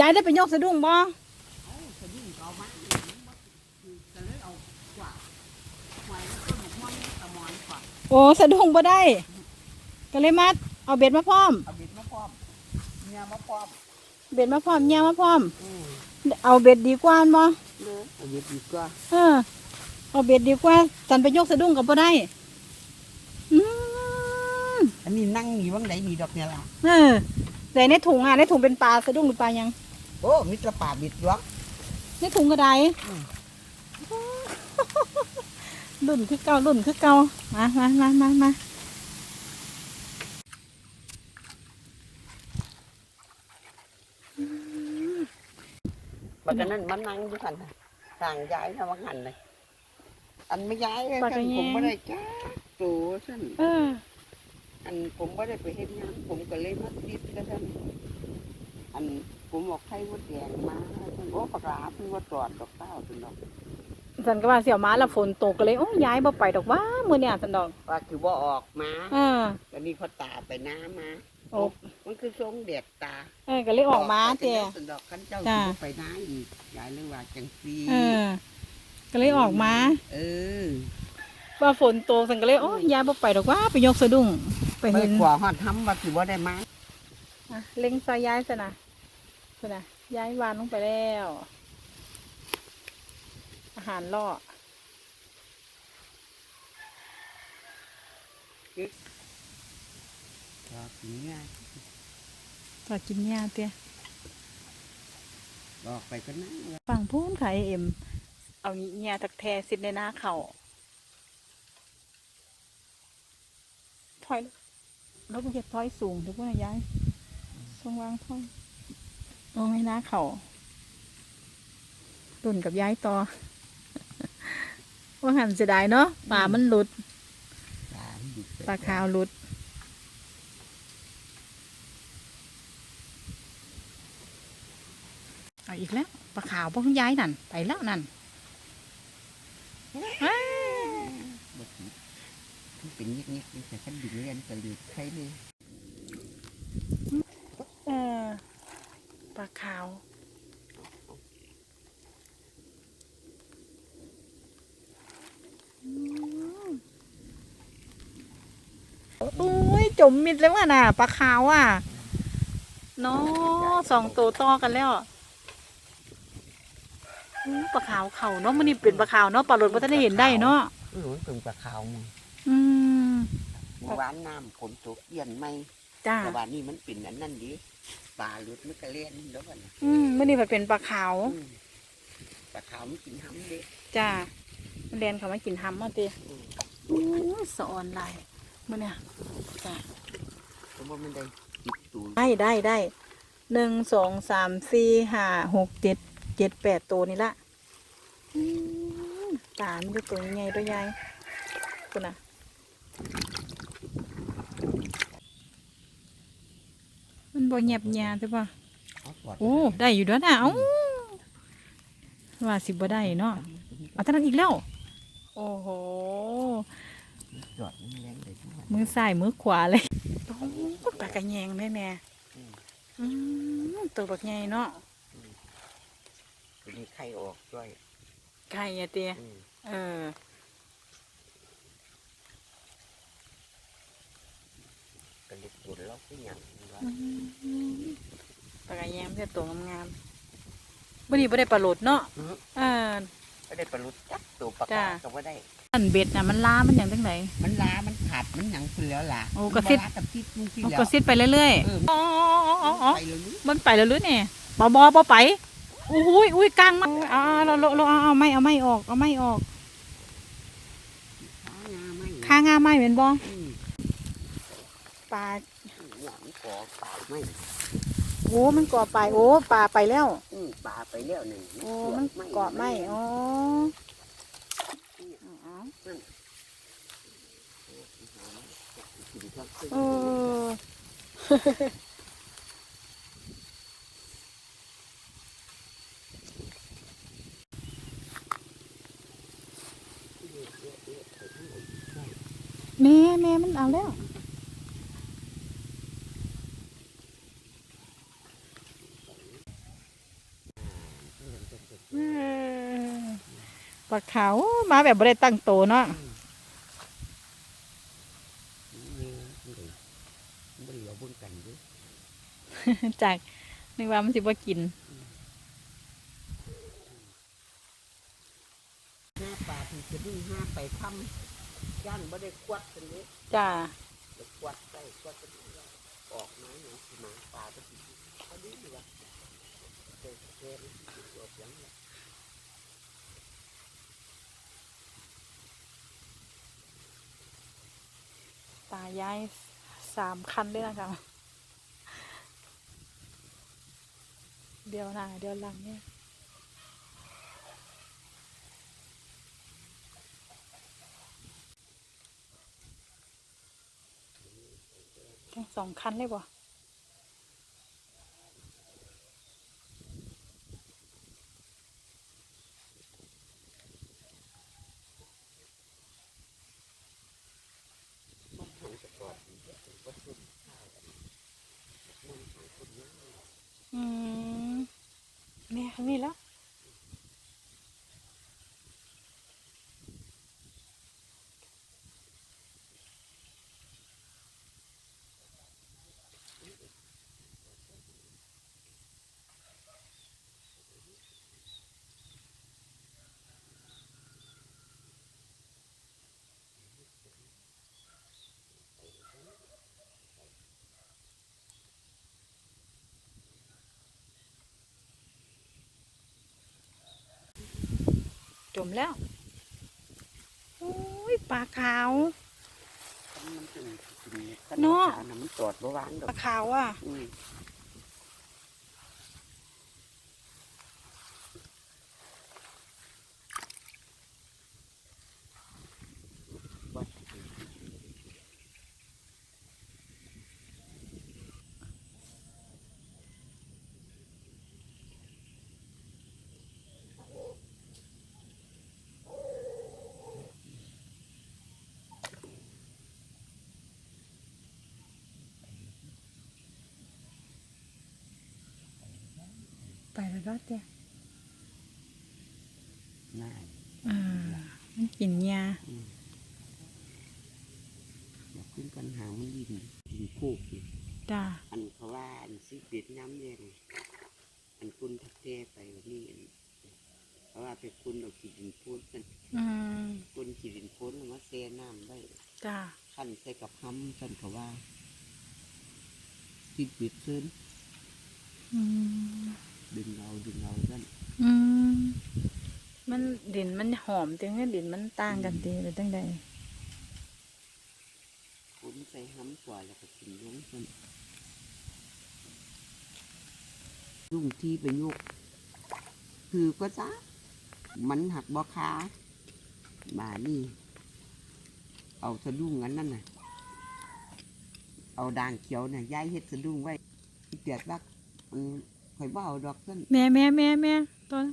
ยายได้ไปยกสะดุ้งบ่สะดุ้งเอามาก็เลยเอากว่าหวยต้นหมอนตะมอนกว่าโอ้สะดุ้งบ่ได้ ก็เลยมาเอาเบ็ดมาพร้อม เอาบิดมาพร้อมเนี่ยมาพร้อม เบ็ดมาพร้อมเหยี่ยมาพร้อมอืมเอาเบ็ดดีกว่าบ่เด้อเอาบิดดีกว่า เออ เอาเบ็ดดีกว่าสันไปยกสะดุ้งก็บ่ได้อืมอันนี้นั่งอยู่บ้างไหนนี่ดอกเนี่ยล่ะเออ แต่ในถุงอะในถุงเป็นปลาสะดุ้งหรือปลายัง โอ้มิตรป่าบิดหรอก ในถุงก็ได้อืม รุ่นคือเก่ารุ่นคือเก่ามามามามามาบัดนั้นมันนั่งอยู่กันน่ะต่างย้ายนะว่างันเลยอันไม่ย้ายเลยกันผมไม่ได้จ้าตัวสั่นเอออั นผมไม่ได้ไปเห็นงานผมก็เลยมาติดก็ท่านอันผมบอกใครว่าแดงมาท่านโอ้ปลาเพิ่งว่าจอดดอกเต้าจนดอกสันก็ว่าเสี่ยวม้าและฝนตกก็เลยโอ้ยย้ายบ่ไปดอกว่ามื้อเนี่ยสันดอกว่าคือว่าออกมาเออแล้วนี่พอตาไปน้ำมาโอ้มันคือทรงเด็ดตาเออก็เลยออกมาเตี้ยจนดอกขันเจ้าจ้ะสิบ่ไปน้ำอีกยายเรื่องว่าจังซีเออ ก็เลยออกมา เออว่าฝนตกสันก็เลยโอ้ยย้ายบ่ไปดอกว่าไปยกสะดุ้ง ไปไปเห็นกว่าหอดทำว่าคือว่าได้มาอะเล็งซอยย้ายซะนะซะนะย้ายวานลงไปแล้ว อาหารล่อก็ถึงง่ายต่อกินหญ้าเตี้ยบอกไปก็นั่งว่าฝั่งพูนขายเอ็ม เอาเงียตักแทสิดในหน้าเขาถอย แล้วก็เก็บถอยสูงถูกป่ะยายทรงวางถอยลงในหน้าเขาตุ่นกับย้ายต่อ ว่าหันเสียดายเนาะป่ามันหลุดปลามันดิบปลาขาวหลุด เอาอีกแล้วปลาขาวพวกย้ายนั่น ไปแล้วนั่นอ้าบ่ติดมัน เป็นเงียบๆแต่ขันดิบเรียนก็เหลือใครเลยเออปลาขาวอืมโอ้ยจมมิดแล้วว่ะน่ะปลาขาวอะเนาะสองตัวต่อกันแล้วปลาขาวเข่าเนาะมันนี่เป็นปลาขาวเนาะปลาหลดว่าจะได้เห็นได้เนาะเออเป็นปลาขาวมึงอืม มื่อวานน้ำฝนตกเย็นไหมจ้าแต่ว่านี่มันเป็นอันนั่นดิปลาหลุดมันก็เล่นแล้วกันอืมมันนี่มันเป็นปลาขาว อืมปลาขาวมันกินห้ำเด็จ้ามันเรียนเขามากินฮัมมาตีอู้สอนลายมันเนี่ยจ้าเพราะว่ามันได้ติดตูนได้ได้ได้หนึ่งสองสามสี่ห้าหกเจ็ดเจ็ดแปดตัวนี่ละอืมตามันจะตัวใหญ่ตัวใหญ่คุณน่ะมัน บ่เงียบเงียใช่ปะเอาปอดโอ้ได้อยู่ด้วยนะเอ้าว่าสิบ่ได้เนาะเอาเท่านั้นอีกแล้ว โอ้โหจอดมันแรงเลยทุกวันมือซ้ายมือขวาเลยโอ้ปลากระแยงแม่แม่อืมอืมตัวบักใหญ่เนาะตัวนี้ไข่ออกด้วยไก่อะเตียอืมเออกระเล็กตุนเราก็ยังว่า ปลากระแยงมันจะตัวงามๆวันนี้ไม่ได้ปลาโหลดเนาะอืมเออ ก็ได้ปลาลุดจักตัวปลาจ้า กาก็ว่าได้ อันเบ็ดน่ะมันล้ามันอย่างจังไหน มันล้ามันขาด มันหยังขึ้นแล้วล่ะโอ้กระซิบ มันบ่ล้ากับซิดมันที่มันแล้วก็ซิดไปเรื่อยเออๆอ๋ออ๋ออ๋อ ไปเลยนี่มันไปแล้วหรือเนี่ยบอบอบอไปอุ้ยอุ้ยกลางมาเอาเราเราเราเอาเอาไม่เอาไม่ออก เอาไม่ออกหางาไม่ข้างงาไม่เป็นบออืมปลาหวัง กอป่าไม่โอ้มันเกาะไปโอ้ปลาไปแล้วอืมป่าไปแล้วหนึ่งโอ้มันเกาะไม่อ๋อเออแม่แม่มันเอาแล้ว เออ ปลาขาวมาแบบบ่ได้ตั้งโตเนาะจากนึกว่ามันสิบ่กินห้าปลาที่จะดึงห้าไปทำย่านบ่ได้ควัดกันนี้จ้าควัดได้ควัดกันออกมาอย่งสิมาปลาก็สิเขาดีอยู่ว่าเด็กเด็กออกยังเนี่ย ตา ย้ายสามคันเลยนะคะเดี๋ยวหน้าเดี๋ยวหลังเนี่ยทั้งสองคันเลยบ่ มันทางจะกอดอยู่ก็สุดข้าวกันมันทางคนนั้น อืมเนี่ยข้างนี้แล้ว จมแล้วโอ้ยปลาขาวมันเป็นกินเนาะน้ำมันจอดบ่วางดอปลากขาวอะ แล้วรอดจ้ะง่ายอ่ามันกินยาอืมอยากขึ้นกันหางมันยินยินโคกอยู่จ้าอันเขาว่าอันซิเปียดย้ำแดงอันคุณทักแท้ไปวันนี้อันเขาว่าไปคุณเอาขีดินโพ้นกันอืมคุณขีดินโพ้นแล้วมาเซน้ำไว้จ้าขั้นใส่กับห้ำกันเขาว่าซิเปียดเส้น อืม ดึงเอาดึงเอากันอืมมันดินมันหอมจังเลยดินมันต่างกันตีหรือตั้งใดคุณใส่ห้ำกว่าแล้วก็กินลงกันลุงที่ไปยกคือก็จ้ามันหักบ่ขามานี่ เอาสะดุ้งอันนั้นน่ะ เอาด่างเขียวน่ะย้ายเฮ็ดสะดุ้งไว้ที่เปียกรักมัน ข่อยบ่เอาดอกนั่นแม่แม่แม่แม่ต้น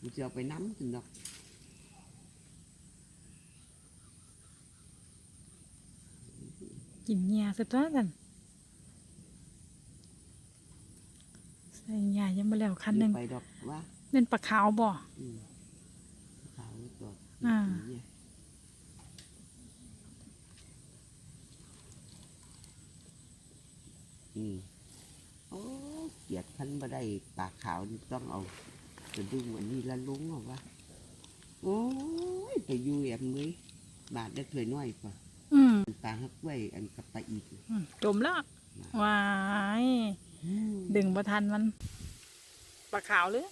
มันจะเอาไปน้ำถึงดอกกินยาสักตัวกันใส่ยายังมาแล้วคันหนึ่งไปดอกว่าเป็นปลาขาวบ่อืมขาวตัวอ่าเนี่ยอืมโอ้เกลียดพันบ่ได้ปากขาวนี่ต้องเอาสะดุ้งอันนี้ละลุงเอาวะโอ้ยไปอยู่แอมเลยบาทได้ถ้วยน้อยกว่าอืมปลาฮักไว้อันกับปลาอีกอืมจมแล้ววาย ดึงประทันมันปลาขาวหรือ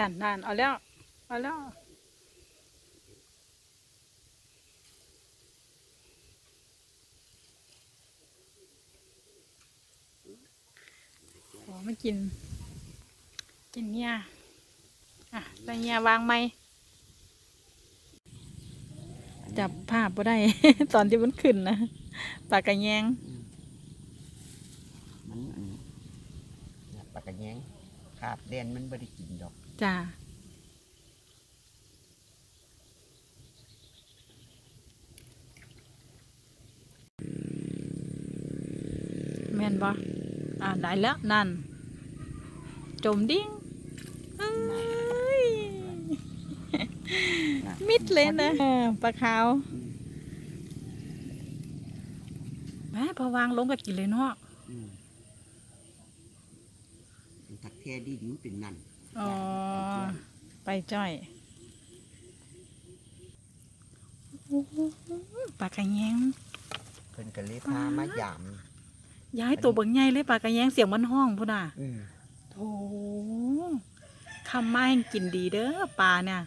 นั่นนั่นเอาแล้ว เอาแล้วโอ้ไม่กิน กินเนี่ยอะใส่เนี่ยวางไหมจับภาพบ่ได้ ตอนที่มันขึ้นนะปากกระแยงมันปากกระแยงคาบแดนมันบ่ได้กินดอก จ้าแม่นบ่อ่าได้แล้วนั่น จมดิ้งเอ้ยมิดเลยนะปลาขาวแม่พอวางลงก็กินเลยเนาะอถักแท้ดีอยู่เป็นนั่น อ๋อ ไปจ้อยโอ้โหปลากระแยงเพิ่นก็เลยพามาหยามย้ายตัวเบิ่งใหญ่เลยปลากระแยงเสียงมันห้องพุ่นน่ะอืมโถคำมาให้กินดีเด้อปลาเนี่ย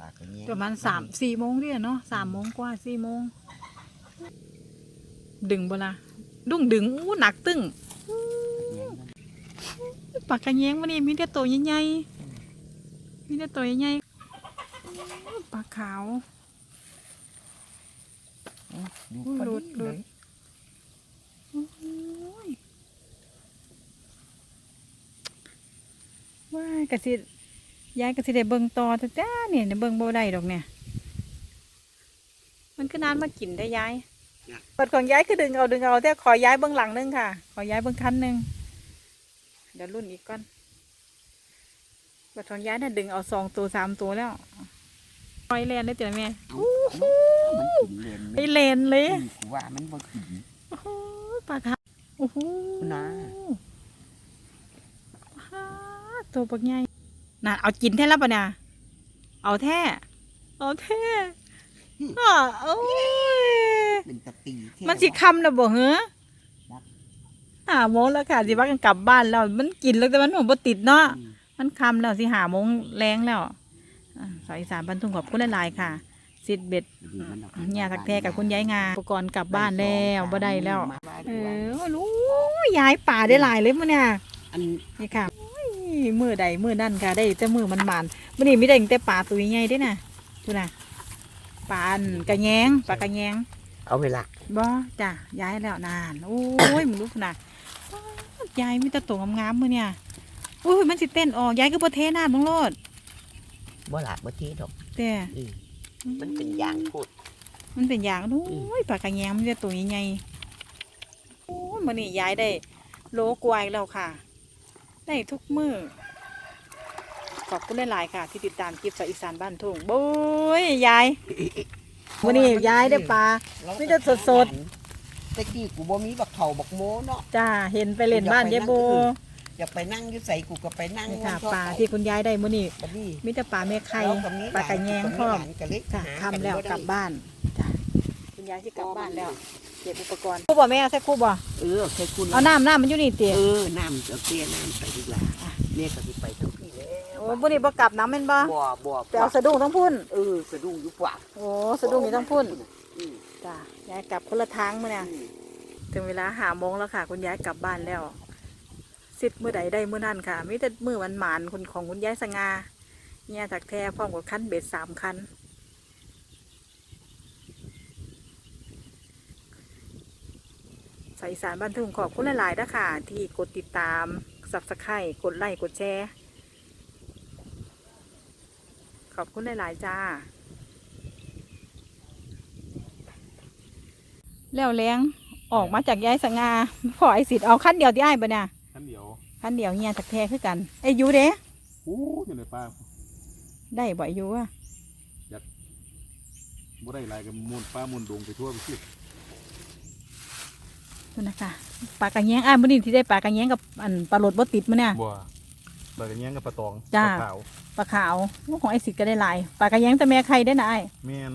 ปากก็แยงประมาณสามสี่โมงเดียเนาะสามโมงกว่าสี่โมง ดึงบ่ละดุ้งดึงอู้หนักตึ้งแยงนั่น ปากกระแยงวันนี้มีแต่ตัวใหญ่ๆมีแต่ตัวใหญ่ๆปลาขาวดูอุ้ยพอหลุดดีหลุเลดยโอ้ยว่ากะสิยายกะสิได้เบิ่งต่อแต่จ้าเนี่ยเบิ่งบ่ได้ดอกเนี่ย มันก็นานมากินได้ยายเปิดของยายคือดึงเอาดึงเอาแต่ขอย้ายเบื้องหลังนึงค่ะ ขอย้ายเบื้องคันหนึง เดี๋ยวรุ่นอีกก่อนเปิดของย้ายน่ะดึงเอาสองตัวสามตัวแล้วปล่อยแลนได้เจอแม่เอามันกินเลนไปเลนเลยอืมกูว่ามันบ่กินโอ้โหปลาครับโอ้โหนะฮ่าตัวปักใหญ่น่ะเอากินแท้แล้วปะเนี่ยเอาแท้เอาแท้อะโอ้ยเป็นตะตีแท้มันสิคำนะบ่เหรอครับ หาโมงแล้วค่ะสิว่ากันกลับบ้านแล้ว มันกินแล้วแต่มันหัวบ่ติดเนาะอืมมันคำแล้วสิหาโมงแรงแล้วอ่าสายอีสานบรรทุงขอบคุณหลายๆค่ะสิทธิ์เบ็ดดีมันออกเนี่ยทักแท้กับคุณยายงาอุปกรณ์กลับบ้านแล้วบ่ได้แล้วมาบ้านเอด้วยอรู้ยายป่าได้หลายเลยมั้งเนี่ยอันนี่ค่ะโอ้ยมือใดมือนั่นค่ะ ได้แต่มือมันมันมื่อนี้ไม่ได้แต่ปลาตัวใหญ่ๆเด้น่ะดูน่ะปลาอันกระแยงปลากระแยงเอาเวลาบ่จ้ะย้ายแล้วนานโอ้ยมึงรู้ขนาด ยายมีแต่ตัวงามๆมือเนี่ยโอ้ยมันสิเต้นออกยายก็บ่เทน้ำลงโลดบ่ละบ่ทีดอกแต่อืมมันเป็นอย่างพูด มันเป็นอย่างนู้อืมยปลากระแยงมันจะตัวใหญ่ๆโอ้ยมื่อนี้ย้ายได้ โลกวายแล้วค่ะ ได้ทุกมือขอบคุณหลายๆค่ะ ที่ติดตามคลิปสายอีสานบ้านทุ่งโบ้ยยายวันนี้ยายได้ปลามีแต่สดๆ ตะกี้กูบ่มีบักเข่าบักโมเนาะจ้าเห็นไปเล่นบ้านยายโบอยากไปนั่งอยู่ใส่กูก็ไปนั่งนี่ค่ะวันปลาเขที่คุณยายได้มื่อนี้บัดนี้มีแต่ปลาแม่ไข่เราก็มีปลากระแยงหลานพร้อมหลานก็เลยค่ะหาทำแล้วนได้กลับบ้านจ้ะคุณยายที่กลับบ้านแล้วเก็บอุปกรณ์คู่บ่แม่ใส่คู่บ่เออใส่คุณเอาน้ำน้ำมันอยู่นี่เตี๋ยเออน้ำเอาเตี้ยน้ำไปดีกว่าเนี่ยก็สิไปทุกที่แล้วโอ้ บ่นี่บ่กลับน้ำแม่นบ่บ่บ่ไปเอาสะดุ้งทั้งพุ่นเออสะดุ้งอยู่ปากโอ้สะดุ้งอยู่ทั้งพุ่นอืมจ้ะยายกลับคนละทางมื่อเนี่ยอืมถึงเวลาหาโมงแล้วค่ะ คุณยายกลับบ้านแล้วสิทธิ์มือใดได้มือนั่นค่ะมีแต่มือวันหมานคนของคุณยายสง่าเนี่ยถักแท้พร้อมกับคันเบ็ดสามคันสายอีสานบ้านทุ่งขอบคุณหลายๆนะค่ะ ที่กดติดตามสับสไครกดไลค์กดแชร์ ขอบคุณหลาย ๆ จ้า แล้วแรงออกมาจากยายสง่าพอไอสิทธิ์เอาขั้นเดียวที่ไอ้ายปะเนี่ยขั้นเดียวขั้นเดียวเงียถักแท้คือกันไอ้ยูเด้อู้อยู่ในป่าได้บ่อยยูอะบ่ได้หลายกับมูลป่ามูลดงไปทั่วไปสิคุณนะคะปลากระแยงอ้ายมื่อนี้ที่ได้ปลากระแยงกับอันปลาโหลดบ่ติดมั้เนี่ยบ่ ปลากระแยงกับปลาตองจ้า ปลาขาวปลาขาวของไอสิทธิ์ก็ได้หลายปลากระแยงแต่แม่ใครได้นะไอ้ายแม่น